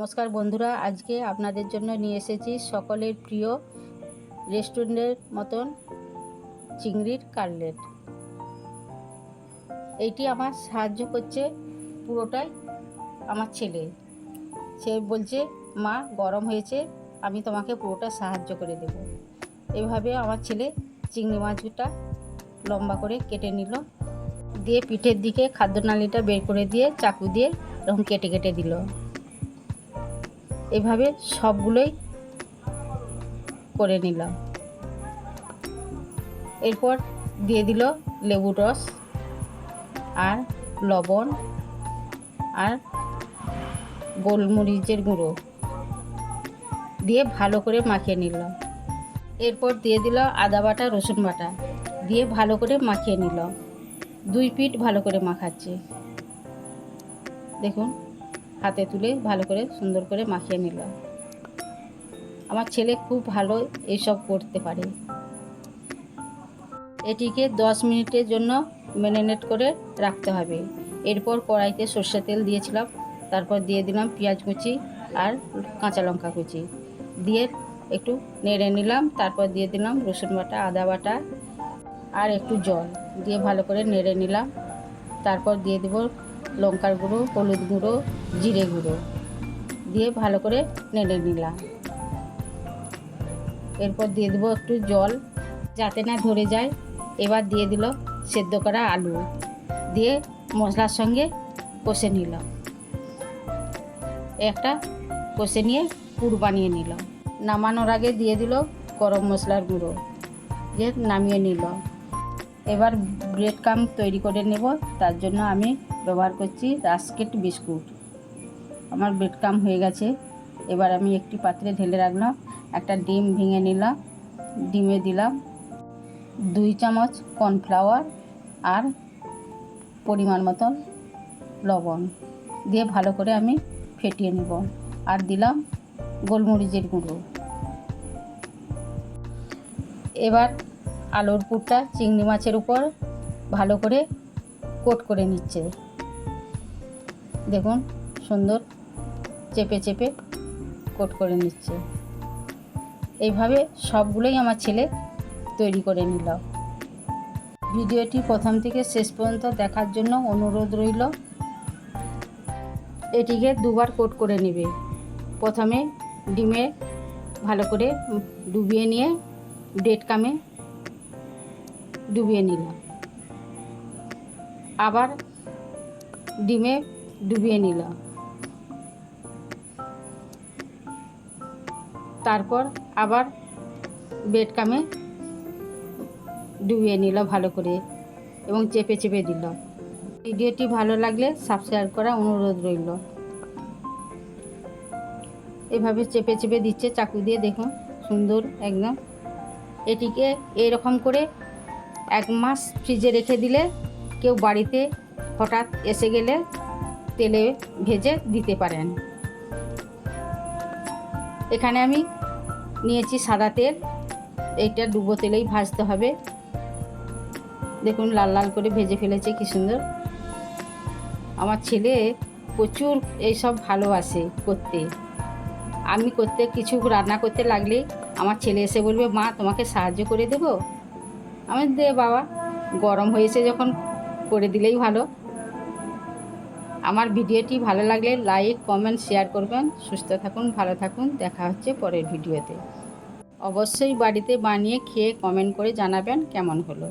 নমস্কার বন্ধুরা, আজকে আপনাদের জন্য নিয়ে এসেছি সকলের প্রিয় রেস্টুরেন্টের মতন চিংড়ির কাটলেট। এইটি আমার সাহায্য করছে পুরোটাই আমার ছেলে। সে বলছে, মা, গরম হয়েছে, আমি তোমাকে পুরোটা সাহায্য করে দেব। এভাবে আমার ছেলে চিংড়ি মাছটা লম্বা করে কেটে নিল, দিয়ে পিঠের দিকে খাদ্যনালীটা বের করে দিয়ে চাকু দিয়ে এরকম কেটে কেটে দিল। এভাবে সবগুলোই করে নিলাম। এরপর দিয়ে দিল লেবুর রস আর লবণ আর গোলমরিচের গুঁড়ো দিয়ে ভালো করে মাখিয়ে নিলাম। এরপর দিয়ে দিল আদা বাটা, রসুন বাটা দিয়ে ভালো করে মাখিয়ে নিল দুই পিঠ ভালো করে মাখাচ্ছে। দেখুন। হাতে তুলে ভালো করে সুন্দর করে মাখিয়ে নিল। আমার ছেলে খুব ভালো এইসব করতে পারে। এটিকে দশ মিনিটের জন্য ম্যারিনেট করে রাখতে হবে। এরপর কড়াইতে সর্ষে তেল দিয়েছিলাম, তারপর দিয়ে দিলাম পেঁয়াজ কুচি আর কাঁচা লঙ্কা কুচি। দিয়ে একটু নেড়ে নিলাম, তারপর দিয়ে দিলাম রসুন বাটা, আদা বাটা আর একটু জল। দিয়ে ভালো করে নেড়ে নিলাম, তারপর দিয়ে দেবো লঙ্কার গুঁড়ো, হলুদ গুঁড়ো, জিরে গুঁড়ো দিয়ে ভালো করে নেড়ে নিলাম। এরপর দিয়ে দেবো একটু জল, যাতে না ধরে যায়। এবার দিয়ে দিল সেদ্ধ করা আলু দিয়ে মশলার সঙ্গে কষে নিলাম। একটা কষে নিয়ে পুর বানিয়ে নিলাম। নামানোর আগে দিয়ে দিল গরম মশলার গুঁড়ো। দিয়ে নামিয়ে নিল এবার ব্রেড কাম তৈরি করে নেব। তার জন্য আমি ব্যবহার করছি রাস্কেট বিস্কুট। আমার ব্রেড কাম হয়ে গেছে। এবার আমি একটি পাত্রে ঢেলে রাখলাম। একটা ডিম ভেঙে নিলাম। ডিমে দিলাম দুই চামচ কর্নফ্লাওয়ার আর পরিমাণ মতন লবণ। দিয়ে ভালো করে আমি ফেটিয়ে নেব। আর দিলাম গোলমরিচের গুঁড়ো। এবার আলুর পুরটা চিংড়ি মাছের উপর ভালো করে কোট করে নিচ্ছে। দেখুন, সুন্দর চেপে চেপে কোট করে নিচ্ছে। এইভাবে সবগুলোই আমার ছেলে তৈরি করে নিল। ভিডিওটি প্রথম থেকে শেষ পর্যন্ত দেখার জন্য অনুরোধ রইল, এটিকে দুবার কোট করে নেবে। প্রথমে ডিমে ভালো করে ডুবিয়ে নিয়ে ব্রেড কামে ডুবিয়ে নিলাম আবার ডিমে ডুবিয়ে নিলাম তারপর আবার বেড কামে ডুবিয়ে নিল ভালো করে এবং চেপে চেপে দিল। ভিডিওটি ভালো লাগলে সাবস্ক্রাইব করা অনুরোধ রইল। এভাবে চেপে চেপে দিচ্ছে চাকু দিয়ে, দেখুন সুন্দর একদম। এটিকে এরকম করে এক মাস ফ্রিজে রেখে দিলে কেউ বাড়িতে হঠাৎ এসে গেলে তেলে ভেজে দিতে পারেন। এখানে আমি নিয়েছি সাদা তেল, এইটা ডুবো তেলেই ভাজতে হবে। দেখুন লাল লাল করে ভেজে ফেলেছে, কি সুন্দর। আমার ছেলে প্রচুর এইসব ভালোবাসে করতে। আমি করতে, কিছু রান্না করতে লাগলে আমার ছেলে এসে বলবে, মা, তোমাকে সাহায্য করে দেব? আমি দে বাবা, গরম হয়েছে যখন করে দিলেই ভালো। আমার ভিডিওটি ভালো লাগলে লাইক, কমেন্ট, শেয়ার করবেন। সুস্থ থাকুন, ভালো থাকুন। দেখা হচ্ছে পরের ভিডিওতে। অবশ্যই বাড়িতে বানিয়ে খেয়ে কমেন্ট করে জানাবেন কেমন হলো।